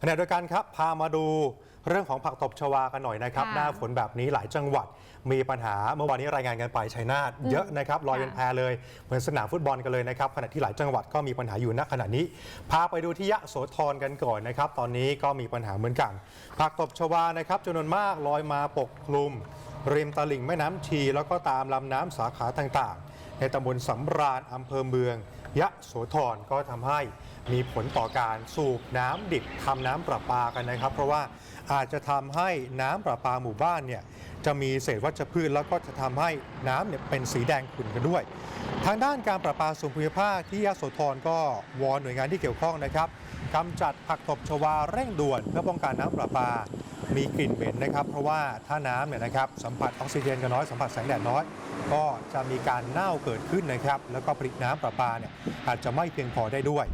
ขณะเดียวกันครับพามาดูเรื่องของผักตบชวากันหน่อยนะครับ ค่ะหน้าฝนแบบนี้หลายจังหวัด มีปัญหาเมื่อวานนี้รายงานกันไปชัยนาทเยอะนะครับลอยเป็นแพเลยเหมือนสนามฟุตบอลกันเลยนะครับขณะที่หลายจังหวัดก็มีปัญหาอยู่ณขณะนี้ พาไปดูที่ยะโสธรกันก่อนนะครับ ตอนนี้ก็มีปัญหาเหมือนกันผักตบชวานะครับจำนวนมากลอยมาปกคลุม ริมตลิ่งแม่น้ำชีแล้วก็ตามลำน้ำสาขาต่างๆ ในตำบลสำราญอำเภอเมือง ยะโสธรก็ทำให้มีผลต่อการสูบน้ำดิบทำน้ำประปากันนะครับ เพราะว่าอาจจะทำให้น้ำประปาหมู่บ้านเนี่ยจะมีเศษวัชพืชแล้วก็จะทำให้น้ำเนี่ยเป็นสีแดงขุ่นกันด้วย ทางด้านการประปาส่วนภูมิภาคที่ยะโสธรก็วอนหน่วยงานที่เกี่ยวข้องนะครับกำจัดผักตบชวาเร่งด่วนเพื่อป้องกันน้ำประปา มีกลิ่นเหม็นนะครับ เพราะว่าถ้าน้ำเนี่ยนะครับสัมผัสออกซิเจนกันน้อยสัมผัสแสงแดดน้อย ก็จะมีการเน่าเกิดขึ้นนะครับ แล้วก็ผลิตน้ำประปาเนี่ยอาจจะไม่เพียงพอได้ด้วย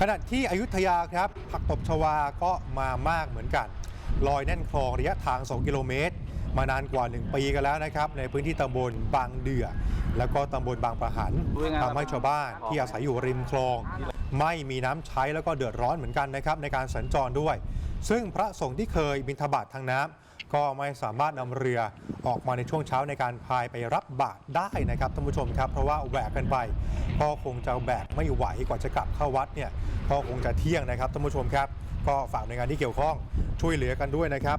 ขณะที่อยุธยาครับผักตบชวาก็มามากเหมือนกัน ลอยแน่นคลองระยะทาง 2 กิโลเมตร มานานกว่า 1 ปีกันแล้วนะครับ ในพื้นที่ตำบลบางเดือ แล้วก็ตำบลบางประหันทำให้ชาวบ้านที่อาศัยอยู่ริมคลอง ไม่มีน้ำใช้แล้วก็เดือดร้อนเหมือนกันนะครับในการสัญจรด้วย ซึ่งพระสงฆ์ที่เคยบิณฑบาตทางน้ำก็ไม่สามารถนำเรือออกมาในช่วงเช้าในการพายไปรับบาตรได้นะครับท่านผู้ชมครับ เพราะว่าแหวกกันไปก็คงจะแบกไม่ไหวกว่าจะกลับเข้าวัดเนี่ยก็คงจะเที่ยงนะครับท่านผู้ชมครับ ก็ฝากหน่วยงานที่เกี่ยวข้องช่วยเหลือกันด้วยนะครับ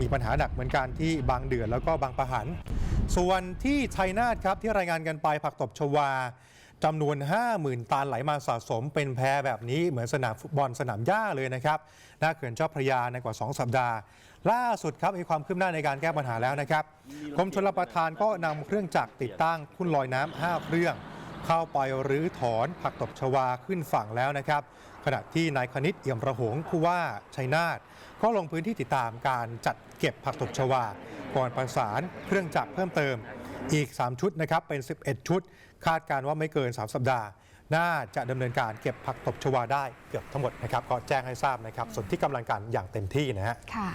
มีปัญหาหนักเหมือนกันที่บางเดือนแล้วก็บางประหัน ส่วนที่ชัยนาทครับที่รายงานกันไปผักตบชวา จำนวน 50,000 ตันไหลมาสะสมเป็นแพรแบบนี้เหมือนสนามฟุตบอลสนามหญ้าเลยนะครับหน้าเขื่อนเจ้าพระยาในกว่า 2 สัปดาห์ ล่าสุดครับมีความคืบหน้าในการแก้ปัญหาแล้วนะครับกรมชลประทานก็นำเครื่องจักรติดตั้งทุ่นลอยน้ำ5เครื่องเข้าไปรื้อถอนผักตบชวาขึ้นฝั่งแล้วนะครับ ขณะที่นายคณิตเอี่ยมระหงผู้ว่าชัยนาทก็ลงพื้นที่ติดตามการจัดเก็บผักตบชวา ก่อนประสานเครื่องจักรเพิ่มเติม อีก 3 ชุดนะครับ เป็น 11 ชุด คาดการณ์ว่าไม่เกิน 3 สัปดาห์ น่าจะดำเนินการเก็บผักตบชวาได้เกือบทั้งหมดนะครับ ก็แจ้งให้ทราบนะครับส่วนที่กำลังการอย่างเต็มที่นะฮะค่ะ